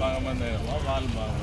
బాగా మంది అయినామా వాళ్ళు బాగా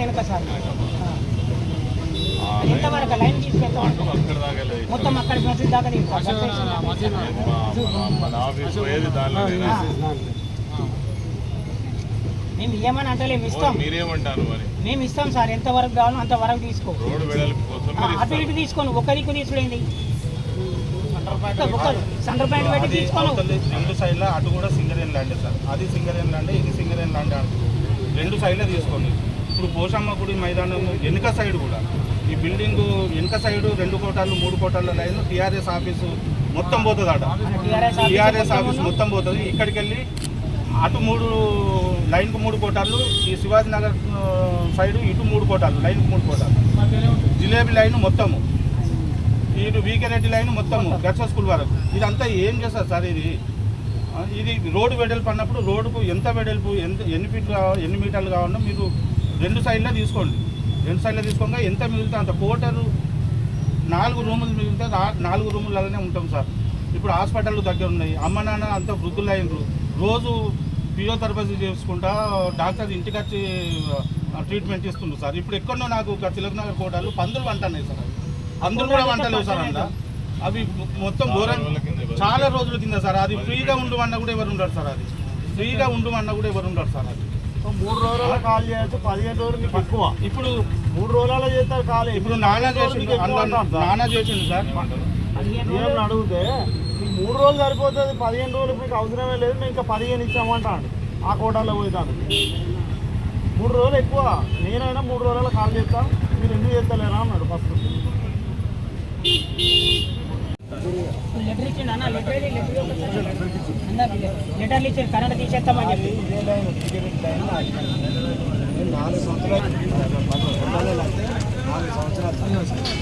వెనక సార్. ఎంతవరకు లైన్ తీసుకెళ్తాం. మొత్తం అక్కడ మసీద్ దాకా. మేము ఇవ్వమని అంటలేము ఇస్తాం. మీరేమంటారు మరి? మేము ఇస్తాం సార్ ఎంత వరకు కావాలో అంత వరకు తీసుకో. అటు. ఇటు తీసుకోను ఒక దిక్కు తీసుకునేది. ఒకరు సెంటర్ పాయింట్ పెట్టి తీసుకోను. రెండు సైడ్ల అటు కూడా సింగరేన్ ల్యాండ్ సార్. అది సింగరేన్ ల్యాండ్ ఇది సింగరేన్ ల్యాండ్ అంటారు. రెండు సైడ్లే తీసుకోండి. ఇప్పుడు పోషమ్మ గుడి మైదానం వెనుక సైడ్ కూడా. ఈ బిల్డింగ్ వెనుక సైడ్ రెండు కోటాలు మూడు కోటాల లైన్ టీఆర్ఎస్ ఆఫీసు మొత్తం పోతుంది అట టీఆర్ఎస్ ఆఫీస్ మొత్తం పోతుంది. ఇక్కడికి వెళ్ళి అటు మూడు లైన్కు మూడు కోటాలు ఈ శివాజీ నగర్ సైడ్ ఇటు మూడు కోటాలు లైన్కు మూడు కోటాలు. జిలేబీ లైన్ మొత్తము. ఇటు వీకెరెడ్డి లైన్ మొత్తము గర్స స్కూల్ వరకు. ఇదంతా ఏం చేస్తారు సార్ ఇది? ఇది రోడ్డు వెడల్పు అన్నప్పుడు రోడ్డుకు ఎంత వెడల్పు ఎంత ఎన్ని ఫీట్లు ఎన్ని మీటర్లు కావాలన్నా మీరు రెండు సైడ్లో తీసుకోండి. రెండు సైడ్లో తీసుకోగా ఎంత మిగిలితే అంత కోటరు నాలుగు రూములు మిగిలితే నాలుగు రూములలోనే ఉంటాం సార్. ఇప్పుడు హాస్పిటల్ దగ్గర ఉన్నాయి అమ్మ నాన్న అంత వృద్ధులు అయినరు రోజు ఫిజియోథెరపీ చేసుకుంటా డాక్టర్ ఇంటికి వచ్చి ట్రీట్మెంట్ ఇస్తుండ్రు సార్. ఇప్పుడు ఎక్కడో నాకు ఒక తిలక్ నగర్ కోటలు పందులు వంటన్నాయి సార్ పందులు కూడా వంటలేవు సార్ అంత. అవి మొత్తం ఘోరం చాలా రోజుల కింద సార్. అది ఫ్రీగా ఉండమన్నా కూడా ఎవరు ఉండరు సార్ అది. ఫ్రీగా ఉండమన్నా కూడా ఎవరు ఉండరు సార్ అది. మూడు రోజుల కాల్ చేయొచ్చు పదిహేను రోజులు మీకు ఎక్కువ. ఇప్పుడు మూడు రోజులలో చేస్తారు కాల్ ఇప్పుడు నానా చేసిండు అన్న- నానా చేసిండు సార్. ఏమని అడిగితే మీకు మూడు రోజులు సరిపోతుంది పదిహేను రోజులు మీకు అవసరమే లేదు మేము ఇంకా పదిహేను ఇచ్చామంటాడు ఆ కోటాలో పోతాను మూడు రోజులు ఎక్కువ. నేనైనా మూడు రోజుల కాల్ చేస్తా మీరు ఎందుకు చేస్తలేరా అన్నాడు ఫస్ట్. లెటర్లు ఇచ్చారు కరెంట్ తీసేస్తామని చెప్పి నాలుగు సంవత్సరాలు నాలుగు సంవత్సరాలు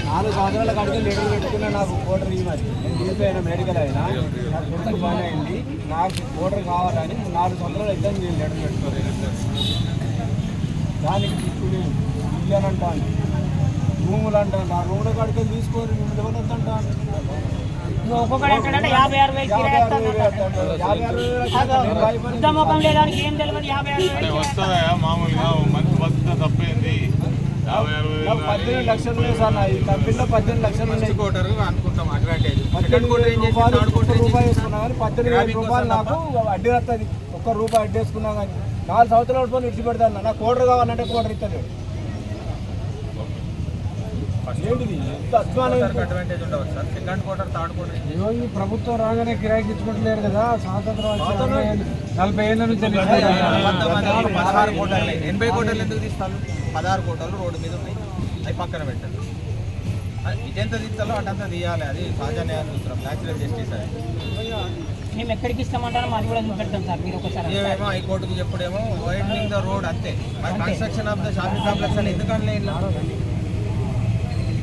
నాలుగు సంవత్సరాల కడితే లెటర్ పెట్టుకున్న నాకు ఓటర్ ఇవ్వాలి నేను తీసిపోయిన మెడికల్ అయినా నాకు గుర్తు బాగా అయింది నాకు ఓటర్ కావాలని నాలుగు సంవత్సరాలు అయితే నేను లెటర్ పెట్టుకోలేదు దానికి ఇప్పుడు ఇల్లు అని అంటాను రూములు అంటాను నా రూముల కాడికి తీసుకొని రూములు ఎవరు అంటాను ఒక్కొక్కడు యాభై ముఖం లేదానికి ఏం తెలియదు యాభై వస్తుందా మామూలుగా? మంచి తప్పేంది. పద్దెనిమిది లక్షలు సార్ నా కంపెనీలో పద్దెనిమిది లక్షలు ఉన్నాయి. రూపాయి వేసుకున్నా కానీ పద్దెనిమిది వేల రూపాయలు నాకు అడ్డీ వస్తుంది ఒక్క రూపాయి అడ్డీ వేసుకున్నా కానీ నాలుగు సంవత్సరాల రూపాయలు విడిచి పెడతాను నాకు కోటర్ కావాలంటే కోటర్ ఇస్తాను ఏంటిది? ఎంత అధ్వానం ఇదిగో ఈ ప్రభుత్వం రాగానే కిరాయికి ఇచ్చుకుంటలేరు కదా. స్వాతంత్రం నలభై ఏళ్ళు- నుంచి పదహారు కోటలు ఎనభై కోటలు ఎందుకు తీస్తాను పదహారు కోటలు రోడ్డు మీద ఉన్నాయి. అవి పక్కన పెట్టండి. అది ఇదెంత తీస్తాలో అటంతా తీయాలి. అది సహజ న్యాయ సూత్రం న్యాచురల్ జస్టిస్ అది మేము ఎక్కడికి ఇస్తామంటారో మాది కూడా చూపెడతాం సార్. మీరు ఒకసారి ఏమేమో హైకోర్టుకి చెప్పుడేమో వైడనింగ్ ద రోడ్ అంతే. Construction of the shopping complex అని ఎందుకంటే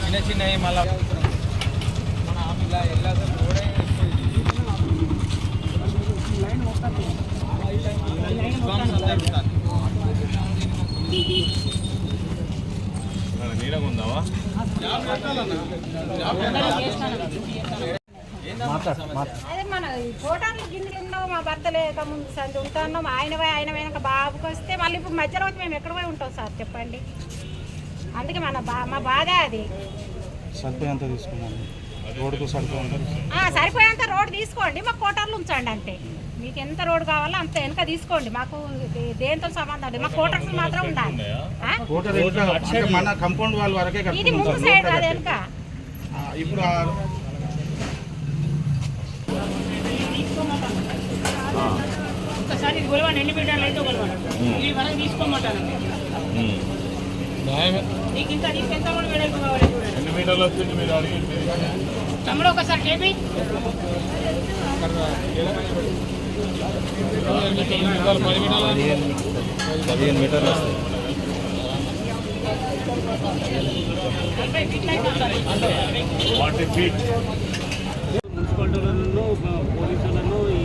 చిన్న చిన్నవి మళ్ళీ మన ఇలా జరుగుతుంది ఇక్కడ నీడగా ఉందావా అదే మన ఫోటోలు గిన్నెలు ఉన్నావు? మా భర్త లేక ముందు సంది ఉంటాన్నాం ఆయన పోయి ఆయన వెనక బాబుకి వస్తే మళ్ళీ ఇప్పుడు మధ్యలో వచ్చి మేము ఎక్కడ పోయి ఉంటాం సార్? చెప్పండి. అందుకే మన బా మా బాధ అది. సరిపోయేంత తీసుకున్నాను. రోడ్డుకు సరిపోయేంత రోడ్ తీసుకోండి. మాకు కోటర్లు ఉంచండి అంతే. మీకు ఎంత రోడ్ కావాలో అంత వెనక తీసుకోండి. మాకు దేంతో సంబంధం లేదు. మా కోటర్స్ మాత్రం ఉండాలి. ఆ? ఓటర్ ఇంకా అంటే మన కంపౌండ్ వాళ్ళ వరకే ఇది ముందు సైడ్ అది వెనక. ఆ, ఇప్పుడు ఆ- ఒకసారి ఇది కొలవండి ఎన్ని మీటర్లు అయితే కొలవండి. ఈ వరకు తీసుకోమంటారు నీకు ఇంత నీకు ఎంత కూడా వెడల్పు కావాలి చూడండి. ఎన్ని మీటర్లు వచ్చింది మీరు అడిగింది? తమ్ముడు ఒకసారి చేపి పదిహేను మీటర్లు వస్తాయి. ఫార్టీ ఫీట్ మున్సిపాలిటీలను పోలీసులను ఈ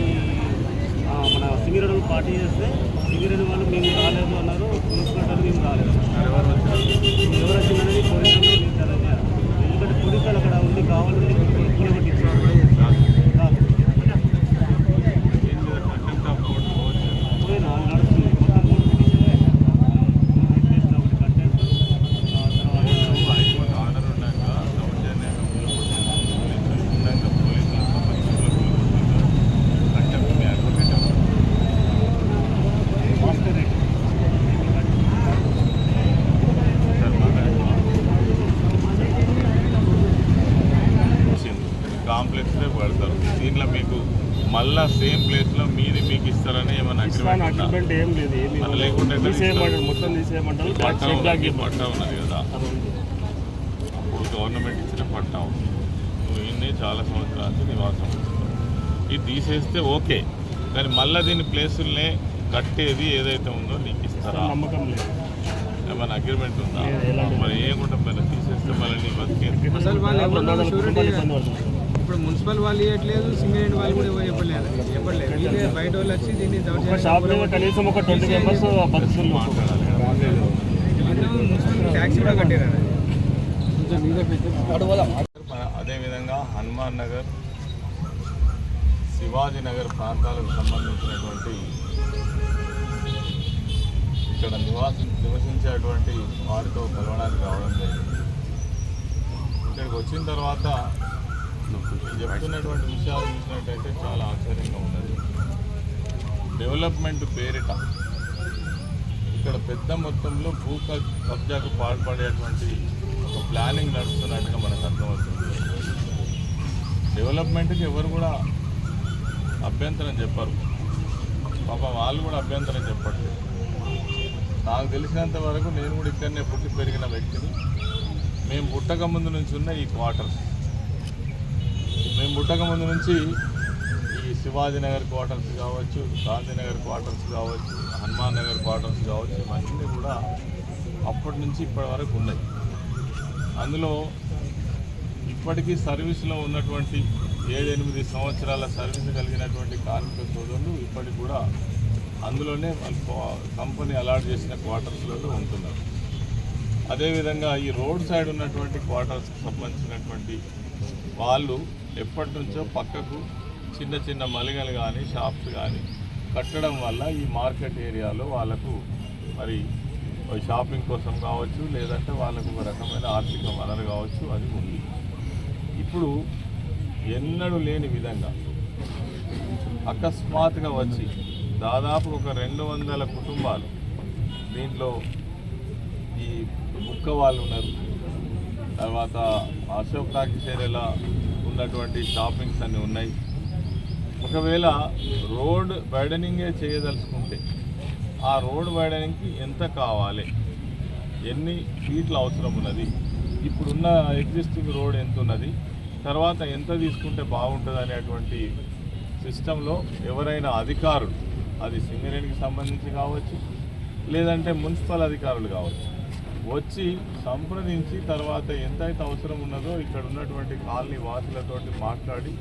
ఆ, మన సింగిరెడ్డి పార్టీ చేస్తే సిగరెట్ వాళ్ళు మేము రాలేదు అన్నారు. మున్సిపాలిటీ మేము రాలేదు ఎవరు వచ్చిందనేది పోలీసులు మీకు తెలియజేయాలి ఎందుకంటే పోలీసులు అక్కడ ఉంది కావాలని ఎక్కువ పట్టించారు పోయి నాలుగు నడుస్తుంది మొత్తం మూడు పిటిషన్లు వేశారు. హైకోర్టులో ఒకటి కంటెంట్ ఆ తర్వాత హైకోర్టు ఆర్డర్ ఉన్నాక సౌజన్యంగా పోలీసులు ఉన్నాక పోలీసులు కంటెంప్ట్ మీ అడ్వకేట్ ఎవరు? మాస్టర్ రేట్ సార్ మాట్లాడండి. కాంప్లెక్స్లో పడతారు. దీంట్లో మీకు మళ్ళా సేమ్ ప్లేస్లో మీది మీకు ఇస్తారని ఏమైనా అగ్రిమెంట్ ఏం లేదు లేకుంటే? మొత్తం తీసేయమంటారు పట్టా ఉన్నది ఇవ్వమంటారు పట్టా ఉన్నది కదా. అప్పుడు గవర్నమెంట్ ఇచ్చిన పట్టా ఉంది. ఈయన్నే చాలా సంవత్సరాల నివాసం ఇది తీసేస్తే ఓకే. కానీ మళ్ళీ దీని ప్లేసుల్నే కట్టేది ఏదైతే ఉందో నీకు ఇస్తారా? నమ్మకం లేదు. ఏమైనా అగ్రిమెంట్ ఉందా? మరి ఏముంటుంది మరి తీసేస్తే మళ్ళీ నీ బతికేది? ఇప్పుడు మున్సిపల్ వాళ్ళు ఇవ్వట్లేదు సింగరేణి వాళ్ళు కూడా ఎవరు చెప్పలేదు చెప్పలేదు వీళ్ళే బయట వాళ్ళు వచ్చి దీన్ని ఒక దౌర్జన్యం షాప్ మీద కనీసం ఒక ట్వంటీ మెంబర్స్ మున్సిపల్ ట్యాక్స్ కూడా కట్టారు అదేవిధంగా హనుమాన్ నగర్ శివాజీ నగర్ ప్రాంతాలకు సంబంధించినటువంటి ఇక్కడ నివాస నివసించేటువంటి వారితో కలవడానికి రావడం జరిగింది. ఇక్కడికి వచ్చిన తర్వాత చెప్తున్నటువంటి విషయాలు చూసినట్టయితే చాలా ఆశ్చర్యంగా ఉన్నది. డెవలప్మెంట్ పేరిట ఇక్కడ పెద్ద మొత్తంలో భూ కబ్జాకు పాల్పడేటువంటి ఒక ప్లానింగ్ నడుస్తున్నట్టుగా మనకు అర్థమవుతుంది. డెవలప్మెంట్కి ఎవరు కూడా అభ్యంతరం చెప్పరు. పాప వాళ్ళు కూడా అభ్యంతరం చెప్పట్లేదు నాకు తెలిసినంత వరకు నేను కూడా ఇక్కడనే పుట్టి పెరిగిన వ్యక్తిని. మేము పుట్టక ముందు నుంచి ఉన్న ఈ క్వార్టర్స్. మేము పుట్టక ముందు నుంచి ఈ శివాజీ నగర్ క్వార్టర్స్ కావచ్చు గాంధీనగర్ క్వార్టర్స్ కావచ్చు హనుమాన్ నగర్ క్వార్టర్స్ కావచ్చు ఇవన్నీ కూడా అప్పటి నుంచి ఇప్పటి వరకు ఉన్నాయి. అందులో ఇప్పటికీ సర్వీస్లో ఉన్నటువంటి ఏడెనిమిది సంవత్సరాల సర్వీస్ కలిగినటువంటి కార్మిక సోదరులు ఇప్పటికి కూడా అందులోనే వాళ్ళు కంపెనీ అలాట్ చేసిన క్వార్టర్స్లో ఉంటున్నారు. అదేవిధంగా ఈ రోడ్ సైడ్ ఉన్నటువంటి క్వార్టర్స్కి సంబంధించినటువంటి వాళ్ళు ఎప్పటి నుంచో పక్కకు చిన్న చిన్న మలిగలు కానీ షాప్స్ కానీ కట్టడం వల్ల ఈ మార్కెట్ ఏరియాలో వాళ్ళకు మరి షాపింగ్ కోసం కావచ్చు లేదంటే వాళ్ళకు ఒక రకమైన ఆర్థిక వనరు కావచ్చు అది ఉంది. ఇప్పుడు ఎన్నడూ లేని విధంగా అకస్మాత్తుగా వచ్చి దాదాపు ఒక రెండు వందల కుటుంబాలు దీంట్లో ఈ ముక్క వాళ్ళు ఉన్నారు. తర్వాత అశోక్ టాకీస్ ఏరియాలో ఉన్నటువంటి షాపింగ్స్ అన్నీ ఉన్నాయి. ఒకవేళ రోడ్ వైడనింగే చేయదలుచుకుంటే ఆ రోడ్ వైడనింగ్కి ఎంత కావాలి? ఎన్ని ఫీట్లు అవసరం ఉన్నది? ఇప్పుడున్న ఎగ్జిస్టింగ్ రోడ్ ఎంత ఉన్నది తర్వాత ఎంత తీసుకుంటే బాగుంటుంది అనేటువంటి సిస్టంలో ఎవరైనా అధికారులు అది సింగరేణికి సంబంధించి కావచ్చు లేదంటే మున్సిపల్ అధికారులు కావచ్చు వచ్చి సంప్రదించి తర్వాత ఎంతైతే అవసరం ఉన్నదో ఇక్కడ ఉన్నటువంటి కాలనీ వాసులతోటి మాట్లాడి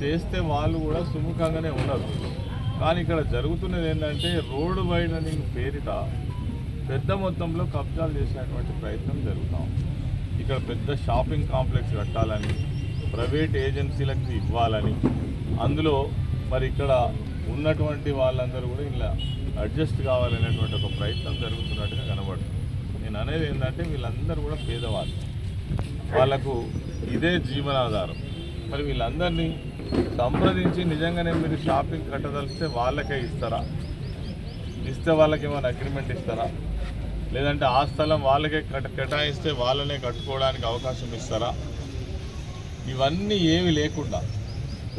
చేస్తే వాళ్ళు కూడా సుముఖంగానే ఉన్నారు. కానీ ఇక్కడ జరుగుతున్నది ఏంటంటే రోడ్డు వైడనింగ్ పేరిట పెద్ద మొత్తంలో కబ్జాలు చేసేటువంటి ప్రయత్నం జరుగుతాం ఇక్కడ పెద్ద షాపింగ్ కాంప్లెక్స్ కట్టాలని ప్రైవేట్ ఏజెన్సీలకు ఇవ్వాలని అందులో మరి ఇక్కడ ఉన్నటువంటి వాళ్ళందరూ కూడా ఇలా అడ్జస్ట్ కావాలనేటువంటి ఒక ప్రయత్నం జరుగుతున్నట్టుగా కనబడుతుంది. నేను అనేది ఏంటంటే వీళ్ళందరూ కూడా పేదవాళ్ళు. వాళ్ళకు ఇదే జీవనాధారం. మరి వీళ్ళందరినీ సంప్రదించి నిజంగానే మీరు షాపింగ్ కట్టదలిస్తే వాళ్ళకే ఇస్తారా? ఇస్తే వాళ్ళకి ఏమైనా అగ్రిమెంట్ ఇస్తారా? లేదంటే ఆ స్థలం వాళ్ళకే కట కేటాయిస్తే వాళ్ళనే కట్టుకోవడానికి అవకాశం ఇస్తారా? ఇవన్నీ ఏమి లేకుండా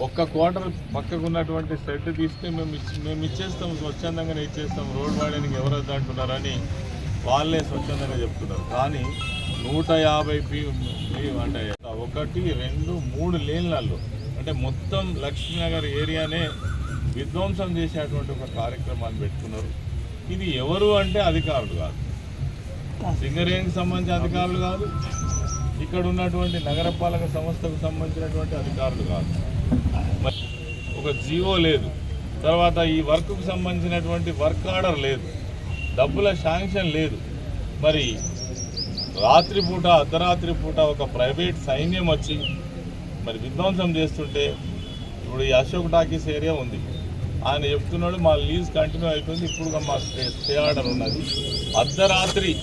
ఒక్క క్వార్టర్ పక్కకు ఉన్నటువంటి సెట్ తీస్తే మేము మేము ఇచ్చేస్తాం స్వచ్ఛందంగానే ఇచ్చేస్తాం రోడ్ వాడడానికి ఎవరు వద్దంటున్నారని వాళ్ళే స్వచ్ఛందంగా చెప్తున్నారు కానీ నూట యాభై పీ అంటే ఒకటి రెండు మూడు లేన్లలో అంటే మొత్తం లక్ష్మీనగర్ ఏరియానే విధ్వంసం చేసేటువంటి ఒక కార్యక్రమాన్ని పెట్టుకున్నారు. ఇది ఎవరు అంటే అధికారులు కాదు. సింగరేణికి సంబంధించిన అధికారులు కాదు. ఇక్కడ ఉన్నటువంటి నగరపాలక సంస్థకు సంబంధించినటువంటి అధికారులు కాదు. మరి ఒక జీవో లేదు. తర్వాత ఈ వర్క్కు సంబంధించినటువంటి వర్క్ ఆర్డర్ లేదు. డబ్బుల శాంక్షన్ లేదు. మరి రాత్రిపూట అర్ధరాత్రి పూట ఒక ప్రైవేట్ సైన్యం వచ్చి మరి విధ్వంసం చేస్తుంటే ఇప్పుడు ఈ అశోక్ టాకీస్ ఏరియా ఉంది. ఆయన చెప్తున్నాడు మా లీజ్ కంటిన్యూ అవుతుంది ఇప్పుడు మా స్టే ఆర్డర్ ఉన్నది. అర్ధరాత్రి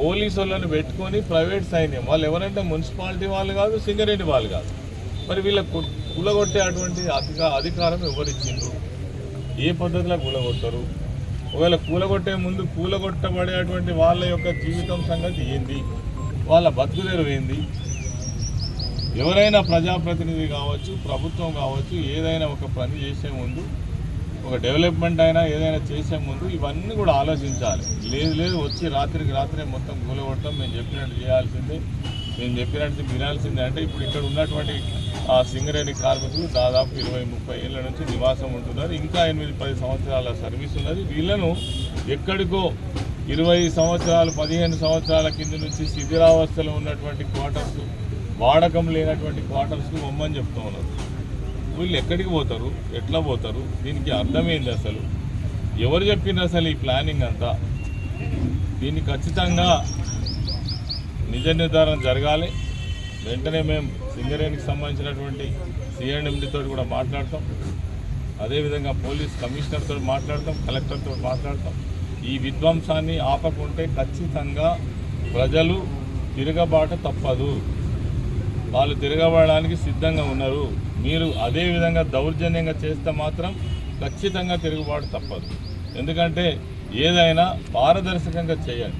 పోలీసు వాళ్ళని పెట్టుకొని ప్రైవేట్ సైన్యం వాళ్ళు ఎవరంటే మున్సిపాలిటీ వాళ్ళు కాదు సింగరేణి వాళ్ళు కాదు. మరి వీళ్ళ కు- అటువంటి అధిక అధికారం ఎవరిచ్చిండ్రు? ఏ పద్ధతిలో కూలగొట్టరు? ఒకవేళ కూలగొట్టే ముందు కూలగొట్టబడేటువంటి వాళ్ళ యొక్క జీవితం సంగతి ఏంది? వాళ్ళ బతుకు ఏంది? ఎవరైనా ప్రజాప్రతినిధి కావచ్చు ప్రభుత్వం కావచ్చు ఏదైనా ఒక పని చేసే ముందు ఒక డెవలప్మెంట్ అయినా ఏదైనా చేసే ముందు ఇవన్నీ కూడా ఆలోచించాలి. లేదు లేదు వచ్చి రాత్రికి రాత్రే మొత్తం కూలగొట్టడం మేము చెప్పినట్టు చేయాల్సిందే మేము చెప్పినట్టు వినాల్సిందే అంటే ఇప్పుడు ఇక్కడ ఉన్నటువంటి ఆ సింగరేణి కార్మికులు దాదాపు ఇరవై ముప్పై ఏళ్ళ నుంచి నివాసం ఉంటున్నారు. ఇంకా ఎనిమిది పది సంవత్సరాల సర్వీస్ ఉన్నది. వీళ్ళను ఎక్కడికో ఇరవై సంవత్సరాలు పదిహేను సంవత్సరాల కింద నుంచి శిథిరావస్థలో ఉన్నటువంటి క్వార్టర్స్ వాడకం లేనటువంటి క్వార్టర్స్కి పొమ్మని చెప్తూ ఉన్నారు. వీళ్ళు ఎక్కడికి పోతారు? ఎట్లా పోతారు? దీనికి అర్థమైంది అసలు. ఎవరు చెప్పిండ్రు అసలు ఈ ప్లానింగ్ అంతా? దీన్ని ఖచ్చితంగా నిజ నిర్ధారణ జరగాలి. వెంటనే మేము సింగరేణికి సంబంధించినటువంటి సిఎండితో కూడా మాట్లాడతాం. అదేవిధంగా పోలీస్ కమిషనర్తో మాట్లాడతాం కలెక్టర్తో మాట్లాడతాం. ఈ విధ్వంసాన్ని ఆపకుంటే ఖచ్చితంగా ప్రజలు తిరగబాట తప్పదు. వాళ్ళు తిరగబడడానికి సిద్ధంగా ఉన్నారు. మీరు అదే విధంగా దౌర్జన్యంగా చేస్తే మాత్రం ఖచ్చితంగా తిరుగుబాటు తప్పదు. ఎందుకంటే ఏదైనా పారదర్శకంగా చేయాలి.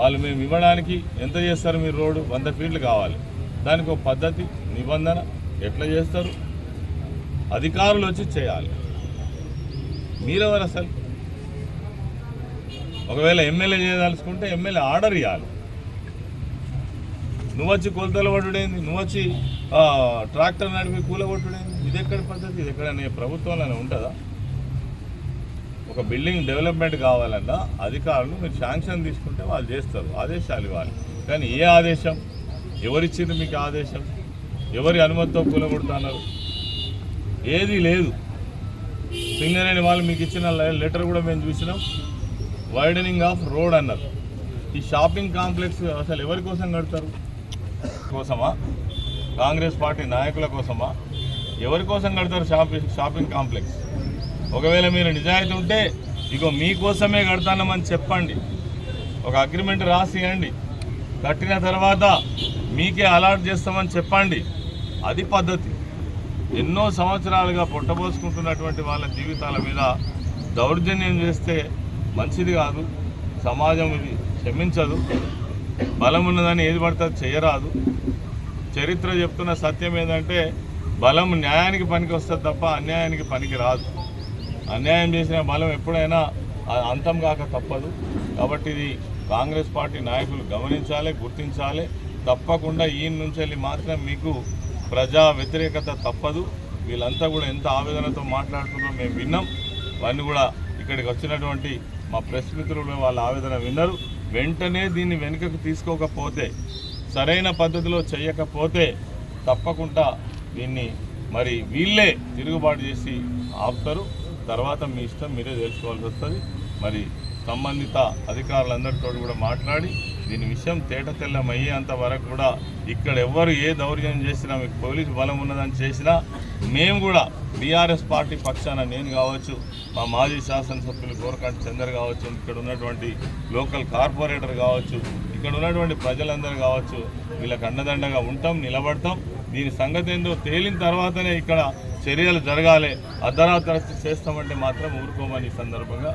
వాళ్ళు మేము ఇవ్వడానికి ఎంత చేస్తారు మీరు రోడ్డు? వంద ఫీట్లు కావాలి. దానికి ఒక పద్ధతి నిబంధన ఎట్లా చేస్తారు? అధికారులు వచ్చి చేయాలి. మీరెవరు అసలు? ఒకవేళ ఎమ్మెల్యే చేయదలుచుకుంటే ఎమ్మెల్యే ఆర్డర్ ఇవ్వాలి నువ్వు వచ్చి కొలతలు కొట్టుడేంది? నువ్వు వచ్చి ట్రాక్టర్ నడిపి కూలగొట్టుడేంది ఇది ఎక్కడ పద్ధతి? ఇది ఎక్కడ ప్రభుత్వంలోనే ఉంటుందా? ఒక బిల్డింగ్ డెవలప్మెంట్ కావాలన్నా అధికారులు మీరు శాంక్షన్ తీసుకుంటే వాళ్ళు చేస్తారు. ఆదేశాలు ఇవ్వాలి. కానీ ఏ ఆదేశం? ఎవరిచ్చింది మీకు ఆదేశం? ఎవరి అనుమతితో కూలగొడుతున్నారు? ఏది లేదు. సింగరేణి వాళ్ళు మీకు ఇచ్చిన లెటర్ కూడా మేము చూసినాం. వైడనింగ్ ఆఫ్ రోడ్ అన్నారు. ఈ షాపింగ్ కాంప్లెక్స్ అసలు ఎవరి కోసం కడతారు? కోసమా? కాంగ్రెస్ పార్టీ నాయకుల కోసమా? ఎవరి కోసం కడతారు షాపింగ్ షాపింగ్ కాంప్లెక్స్? ఒకవేళ మీరు నిజాయితీ ఉంటే ఇగో మీకోసమే కడతానమని చెప్పండి. ఒక అగ్రిమెంట్ రాసియండి. కట్టిన తర్వాత మీకే అలాట్ చేస్తామని చెప్పండి. అది పద్ధతి. ఎన్నో సంవత్సరాలుగా పొట్టబోసుకుంటున్నటువంటి వాళ్ళ జీవితాల మీద దౌర్జన్యం చేస్తే మంచిది కాదు. సమాజం ఇది క్షమించదు. బలం ఉన్నదని ఏది పడితే అది చేయరాదు. చరిత్ర చెప్తున్న సత్యం ఏంటంటే బలం న్యాయానికి పనికి వస్తుంది తప్ప అన్యాయానికి పనికి రాదు. అన్యాయం చేసిన బలం ఎప్పుడైనా అంతం కాక తప్పదు. కాబట్టి ఇది కాంగ్రెస్ పార్టీ నాయకులు గమనించాలి గుర్తించాలి. తప్పకుండా ఈ నుంచి వెళ్ళి మాత్రం మీకు ప్రజా వ్యతిరేకత తప్పదు. వీళ్ళంతా కూడా ఎంత ఆవేదనతో మాట్లాడుతున్నారో మేము విన్నాం. వారిని కూడా ఇక్కడికి వచ్చినటువంటి మా ప్రెస్ మిత్రులు వాళ్ళ ఆవేదన విన్నారు. వెంటనే దీన్ని వెనుకకు తీసుకోకపోతే సరైన పద్ధతిలో చేయకపోతే తప్పకుండా దీన్ని మరి వీళ్ళే తిరుగుబాటు చేసి ఆపుతారు. తర్వాత మీ ఇష్టం మీరే తెలుసుకోవాల్సి వస్తుంది. మరి సంబంధిత అధికారులందరితో కూడా మాట్లాడి దీని విషయం తేట తెల్లమయ్యేంత వరకు కూడా ఇక్కడ ఎవ్వరు ఏ దౌర్జన్యం చేసినా మీకు పోలీసు బలం ఉన్నదని చేసినా మేము కూడా బీఆర్ఎస్ పార్టీ పక్షాన నేను కావచ్చు మా మాజీ శాసనసభ్యులు గోరకంటి చందర్ కావచ్చు ఇక్కడ ఉన్నటువంటి లోకల్ కార్పొరేటర్ కావచ్చు ఇక్కడ ఉన్నటువంటి ప్రజలందరూ కావచ్చు వీళ్ళకి అండదండగా ఉంటాం నిలబడతాం. దీని సంగతి ఏందో తేలిన తర్వాతనే ఇక్కడ చర్యలు జరగాలి. అర్ధరాత్రి చేస్తామంటే మాత్రం ఊరుకోమని సందర్భంగా